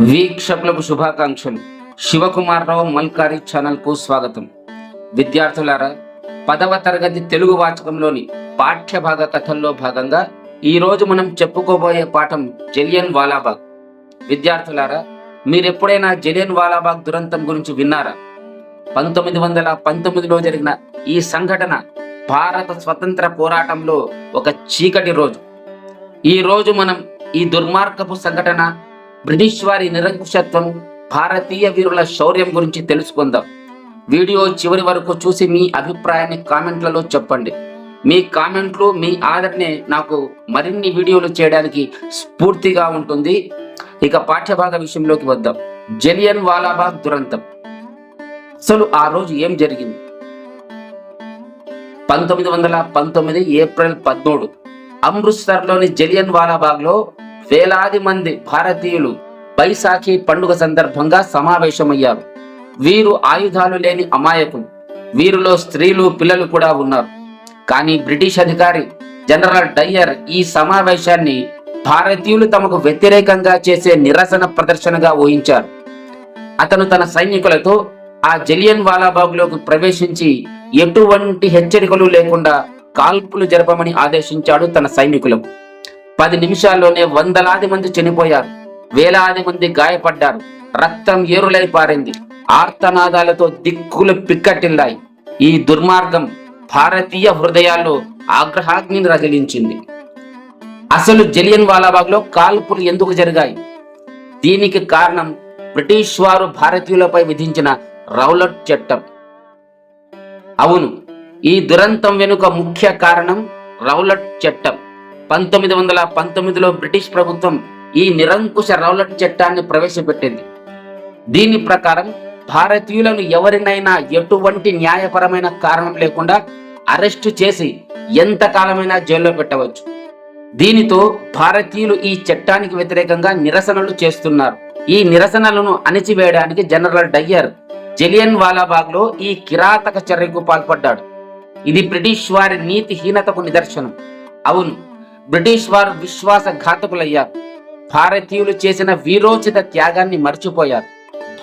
వీక్షకులకు శుభాకాంక్షలు. శివకుమార్ రావు మల్కారి ఛానల్కు స్వాగతం. విద్యార్థులారా పదవ తరగతి తెలుగు వాచకంలోని పాఠ్యభాగ కథల్లో భాగంగా ఈరోజు మనం చెప్పుకోబోయే పాఠం జలియన్ వాలాబాగ్. విద్యార్థులారా మీరెప్పుడైనా జలియన్ వాలాబాగ్ దురంతం గురించి విన్నారా? పంతొమ్మిది వందల పంతొమ్మిదిలో జరిగిన ఈ సంఘటన భారత స్వతంత్ర పోరాటంలో ఒక చీకటి రోజు. ఈ రోజు మనం ఈ దుర్మార్గపు సంఘటన బ్రిటిష్ వారి నిరంకుశత్వం భారతీయ వీరుల శౌర్యం గురించి తెలుసుకుందాం. వీడియో చివరి వరకు చూసి మీ అభిప్రాయాన్ని కామెంట్లలో చెప్పండి. మీ కామెంట్లు మీ ఆదరణే నాకు మరిన్ని వీడియోలు చేయడానికి స్ఫూర్తిగా ఉంటుంది. ఇక పాఠ్యభాగ విషయంలోకి వద్దాం. జలియన్ వాలాబాగ్ దురంతం. అసలు ఆ రోజు ఏం జరిగింది? పంతొమ్మిది వందల పంతొమ్మిది ఏప్రిల్ పదమూడు. అమృత్సర్లోని జలియన్ వాలాబాగ్లో వేలాది మంది భారతీయులు బైసాఖి పండుగ సందర్భంగా సమావేశమయ్యారు. వీరు ఆయుధాలు లేని అమాయకులు. వీరిలో స్త్రీలు పిల్లలు కూడా ఉన్నారు. కానీ బ్రిటిష్ అధికారి జనరల్ డయ్యర్ ఈ సమావేశాన్ని భారతీయులు తమకు వ్యతిరేకంగా చేసే నిరసన ప్రదర్శనగా ఊహించారు. అతను తన సైనికులతో ఆ జలియన్ వాలాబాగ్లోకి ప్రవేశించి ఎటువంటి హెచ్చరికలు లేకుండా కాల్పులు జరపమని ఆదేశించాడు తన సైనికులకు. పది నిమిషాల్లోనే వందలాది మంది చనిపోయారు. వేలాది మంది గాయపడ్డారు. రక్తం ఏరులై పారింది. ఆర్తనాదాలతో దిక్కులు పిక్కటిల్లాయి. ఈ దుర్మార్గం భారతీయ హృదయాల్లో ఆగ్రహాగ్నిని రగిలించింది. అసలు జలియన్ వాలాబాగ్లో కాల్పులు ఎందుకు జరిగాయి? దీనికి కారణం బ్రిటిష్ వారు భారతీయులపై విధించిన రౌలట్ చట్టం. అవును ఈ దురంతం వెనుక ముఖ్య కారణం రౌలట్ చట్టం. పంతొమ్మిది వందల పంతొమ్మిదిలో బ్రిటిష్ ప్రభుత్వం ఈ నిరంకుశ రౌలట్ చట్టాన్ని ప్రవేశపెట్టింది. దీని ప్రకారం భారతీయులను ఎవరినైనా ఎటువంటి న్యాయపరమైన కారణం లేకుండా అరెస్టు చేసి ఎంతకాలమైనా జైల్లో పెట్టవచ్చు. దీనితో భారతీయులు ఈ చట్టానికి వ్యతిరేకంగా నిరసనలు చేస్తున్నారు. ఈ నిరసనలను అణిచివేయడానికి జనరల్ డయ్యర్ జలియన్ వాలాబాగ్లో ఈ కిరాతక చర్యకు పాల్పడ్డాడు. ఇది బ్రిటిష్ వారి నీతిహీనతకు నిదర్శనం. అవును బ్రిటిష్ వారు విశ్వాసఘాతకులయ్యారు. భారతీయులు చేసిన వీరోచిత త్యాగాన్ని మర్చిపోయారు.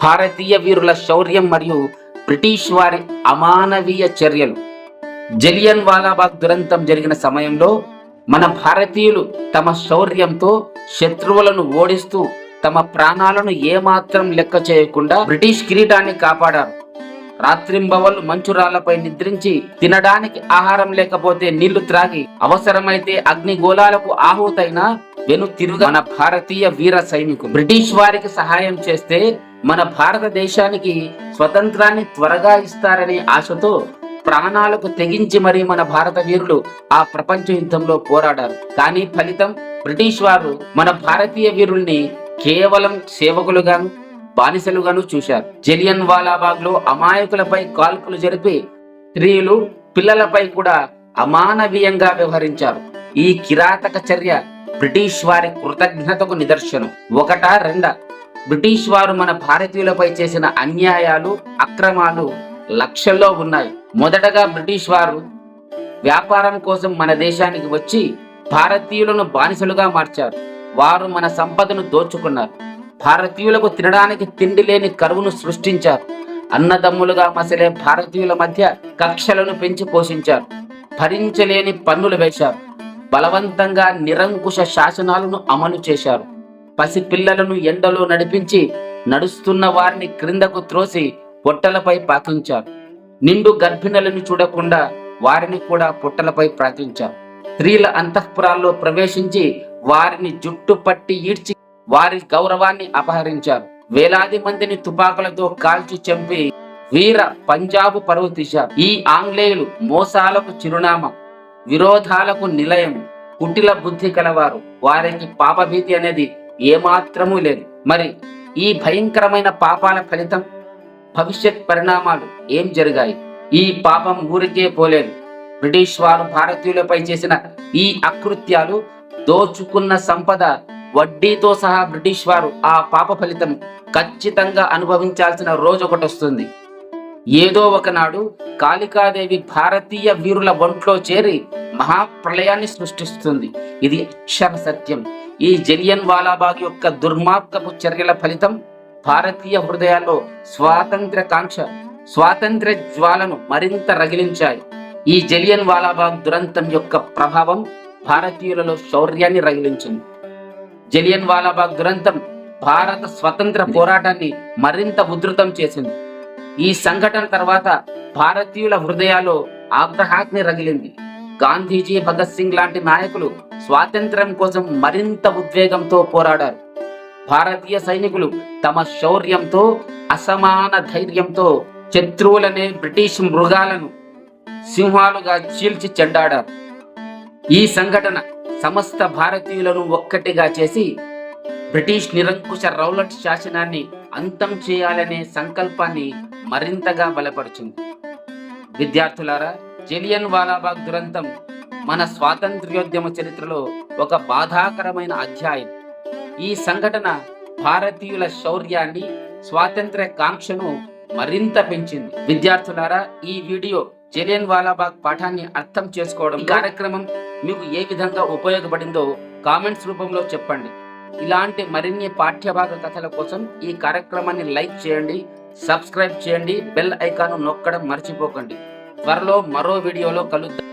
భారతీయ వీరుల శౌర్యం మరియు బ్రిటిష్ వారి అమానవీయ చర్యలు. జలియన్ వాలాబాగ్ దురంతం జరిగిన సమయంలో మన భారతీయులు తమ శౌర్యంతో శత్రువులను ఓడిస్తూ తమ ప్రాణాలను ఏమాత్రం లెక్క చేయకుండా బ్రిటిష్ కిరీటాన్ని కాపాడారు. రాత్రింబవళ్ళు మంచురాళ్ళపై నిద్రించి తినడానికి ఆహారం లేకపోతే నీళ్ళు త్రాగి అవసరమైతే అగ్నిగోళాలకు ఆహుతైన వెను తిరుగు మన భారతీయ వీర సైనికులు. బ్రిటిష్ వారికి సహాయం చేస్తే మన భారతదేశానికి స్వతంత్రాన్ని త్వరగా ఇస్తారనే ఆశతో ప్రాణాలకు తెగించి మరి మన భారత వీరులు ఆ ప్రపంచ యుద్ధంలో పోరాడారు. కానీ ఫలితం బ్రిటిష్ వారు మన భారతీయ వీరుల్ని కేవలం సేవకులుగాను బానిసలుగాను చూశారు. జలియన్ వాలాబాగ్లో అమాయకులపై కాల్పులు జరిపి స్త్రీలు పిల్లలపై కూడా అమానవీయంగా వ్యవహరించారు. ఈ కిరాతక చర్య బ్రిటిష్ వారి కృతజ్ఞతకు నిదర్శనం. ఒకట రెండ బ్రిటిష్ వారు మన భారతీయులపై చేసిన అన్యాయాలు అక్రమాలు లక్షల్లో ఉన్నాయి. మొదటగా బ్రిటిష్ వారు వ్యాపారం కోసం మన దేశానికి వచ్చి భారతీయులను బానిసలుగా మార్చారు. వారు మన సంపదను దోచుకున్నారు. భారతీయులకు తినడానికి తిండి లేని కరువును సృష్టించారు. అన్నదమ్ములుగా మసలే భారతీయుల మధ్య కక్షలను పెంచి పోషించారు. భరించలేని పన్నులు వేశారు. బలవంతంగా నిరంకుశ శాసనాలను అమలు చేశారు. పసి పిల్లలను ఎండలో నడిపించి నడుస్తున్న వారిని క్రిందకు త్రోసి పొట్టలపై పాకించారు. నిండు గర్భిణులను చూడకుండా వారిని కూడా పొట్టలపై ప్రాకించారు స్త్రీల అంతఃపురాల్లో ప్రవేశించి వారిని జుట్టు పట్టి ఈడ్చి వారి గౌరవాన్ని అపహరించారు. వేలాది మందిని తుపాకులతో కాల్చి చంపి వీర పంజాబు పరువు తీశారు. ఈ ఆంగ్లేయులు మోసాలకు చిరునామా విరోధాలకు నిలయం కుటిల బుద్ధి కలవారు. వారికి పాపభీతి అనేది ఏమాత్రమూ లేదు. మరి ఈ భయంకరమైన పాపాల ఫలితం భవిష్యత్ పరిణామాలు ఏం జరిగాయి? ఈ పాపం ఊరికే పోలేదు. బ్రిటిష్ వారు భారతీయులపై చేసిన ఈ అకృత్యాలు దోచుకున్న సంపద వడ్డీతో సహా బ్రిటిష్ వారు ఆ పాప ఫలితం ఖచ్చితంగా అనుభవించాల్సిన రోజు ఒకటి వస్తుంది. ఏదో ఒకనాడు కాళికాదేవి భారతీయ వీరుల ఒంట్లో చేరి మహాప్రళయాన్ని సృష్టిస్తుంది. ఇది అక్షర సత్యం. ఈ జలియన్ వాలాబాగ్ యొక్క దుర్మార్గపు చర్యల ఫలితం భారతీయ హృదయాల్లో స్వాతంత్ర కాంక్ష స్వాతంత్ర జ్వాలను మరింత రగిలించాయి. ఈ జలియన్ వాలాబాగ్ దురంతం యొక్క ప్రభావం భారతీయులలో శౌర్యాన్ని రగిలించింది. జలియన్ వాలాబాగ్ గ్రంథం భారత స్వతంత్ర పోరాటాన్ని మరింత ఉధృతం చేసింది. ఈ సంఘటన తర్వాత భారతీయుల హృదయాల్లో ఆగ్రహాగ్ని రగిలింది. గాంధీజీ భగత్ సింగ్ లాంటి నాయకులు స్వాతంత్ర్యం కోసం మరింత ఉద్వేగంతో పోరాడారు. భారతీయ సైనికులు తమ శౌర్యంతో అసమాన ధైర్యంతో శత్రువులనే బ్రిటిష్ మృగాలను సింహాలుగా చీల్చి చెండాడారు. ఈ సంఘటన సమస్త భారతీయులను ఒక్కటిగా చేసి బ్రిటిష్ నిరంకుశ రౌలట్ శాసనాన్ని అంతం చేయాలనే సంకల్పాన్ని మరింతగా బలపరిచింది. విద్యార్థులారా జలియన్ వాలాబాగ్ దురంతం మన స్వాతంత్ర్యోద్యమ చరిత్రలో ఒక బాధాకరమైన అధ్యాయం. ఈ సంఘటన భారతీయుల శౌర్యాన్ని స్వాతంత్ర్య కాంక్షను మరింత పెంచింది. విద్యార్థులారా ఈ వీడియో జలియన్ వాలాబాగ్ పాఠాన్ని అర్థం చేసుకోవడం కార్యక్రమం మీకు ఏ విధంగా ఉపయోగపడిందో కామెంట్స్ రూపంలో చెప్పండి. ఇలాంటి మరిన్ని పాఠ్యభాగ కథల కోసం ఈ కార్యక్రమాన్ని లైక్ చేయండి సబ్స్క్రైబ్ చేయండి బెల్ ఐకాన్ నొక్కడం మర్చిపోకండి. త్వరలో మరో వీడియోలో కలుద్దాం.